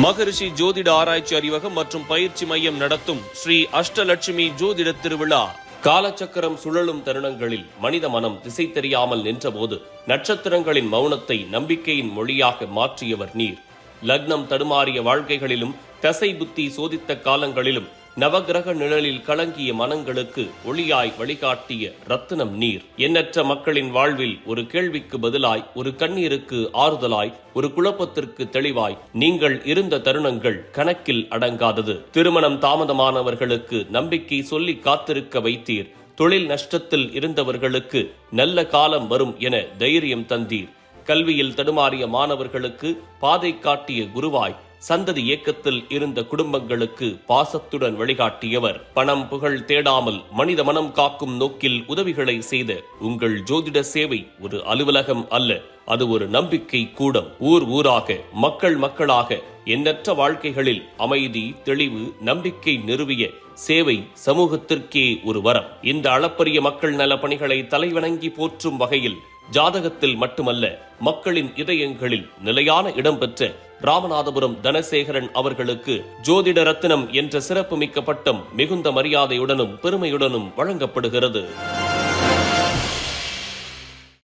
மகரிஷி ஜோதிட ஆராய்ச்சி அறிவகம் மற்றும் பயிற்சி மையம் நடத்தும் ஸ்ரீ அஷ்டலட்சுமி ஜோதிட திருவிழா. காலச்சக்கரம் சுழலும் தருணங்களில் மனித மனம் திசை தெரியாமல் நின்றபோது நட்சத்திரங்களின் மௌனத்தை நம்பிக்கையின் மொழியாக மாற்றியவர் நீர். லக்னம் தடுமாறிய வாழ்க்கைகளிலும் தசை புத்தி சோதித்த காலங்களிலும் நவகிரக நிழலில் கலங்கிய மனங்களுக்கு ஒளியாய் வழிகாட்டிய ரத்தினம் நீர். எண்ணற்ற மக்களின் வாழ்வில் ஒரு கேள்விக்கு பதிலாய் ஒரு கண்ணீருக்கு ஆறுதலாய் ஒரு குழப்பத்திற்கு தெளிவாய் நீங்கள் இருந்த தருணங்கள் கணக்கில் அடங்காதது. திருமணம் தாமதமானவர்களுக்கு நம்பிக்கை சொல்லி காத்திருக்க வைத்தீர். தொழில் நஷ்டத்தில் இருந்தவர்களுக்கு நல்ல காலம் வரும் என தைரியம் தந்தீர். கல்வியில் தடுமாறிய மாணவர்களுக்கு பாதை காட்டிய குருவாய் சந்ததி இயக்கத்தில் இருந்த குடும்பங்களுக்கு பாசத்துடன் வழிகாட்டியவர். பணம் புகழ் தேடாமல் மனித மனம் காக்கும் நோக்கில் உதவிகளை செய்த உங்கள் ஜோதிட சேவை ஒரு அலுவலகம் அல்ல அது ஒரு நம்பிக்கை கூடம். ஊர் ஊராக மக்கள் மக்களாக எண்ணற்ற வாழ்க்கைகளில் அமைதி தெளிவு நம்பிக்கை நிறுவிய சேவை சமூகத்திற்கே ஒரு வரம். இந்த அளப்பரிய மக்கள் நல பணிகளை தலைவணங்கி போற்றும் வகையில் ஜாதகத்தில் மட்டுமல்ல மக்களின் இதயங்களில் நிலையான இடம் பெற்ற ராமநாதபுரம் தனசேகரன் அவர்களுக்கு ஜோதிட ரத்தினம் என்ற சிறப்புமிக்க பட்டம் மிகுந்த மரியாதையுடனும் பெருமையுடனும் வழங்கப்படுகிறது.